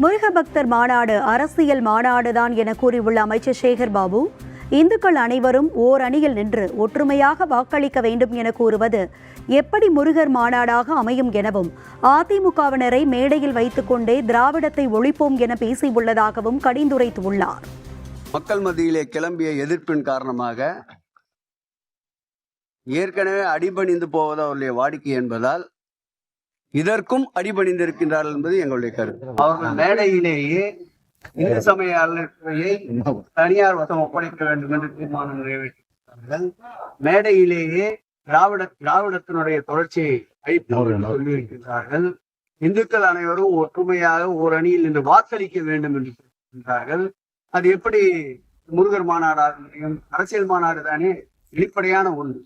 முருக பக்தர் மாநாடு அரசியல் மாநாடுதான் என கூறியுள்ள அமைச்சர் சேகர் பாபு இந்துக்கள் அனைவரும் ஓர் அணியில் நின்று ஒற்றுமையாக வாக்களிக்க வேண்டும் என கூறுவது எப்படி முருகர் மாநாடாக அமையும் எனவும் அதிமுகவினரை மேடையில் வைத்துக்கொண்டே திராவிடத்தை ஒழிப்போம் என பேசியுள்ளதாகவும் கடிந்துரைத்துள்ளார். மக்கள் மத்தியிலே கிளம்பிய எதிர்ப்பின் காரணமாக ஏற்கனவே அடிபணிந்து போவது அவருடைய வாடிக்கை என்பதால் இதற்கும் அடிபணிந்திருக்கின்றார்கள் என்பது எங்களுடைய கருத்து. அவர்கள் மேடையிலேயே இந்து சமய அறநிலையத்துறையை தனியார் வசம் ஒப்படைக்க வேண்டும் என்று தீர்மானம் நிறைவேற்றினார்கள் மேடையிலேயே திராவிட திராவிடத்தினுடைய தொடர்ச்சியை சொல்லியிருக்கிறார்கள் இந்துக்கள் அனைவரும் ஒற்றுமையாக ஓர் அணியில் நின்று வாக்களிக்க வேண்டும் என்று சொல்கின்றார்கள் அது எப்படி முருகர் மாநாடாக முடியும் அரசியல் மாநாடு தானே வெளிப்படையான ஒன்று.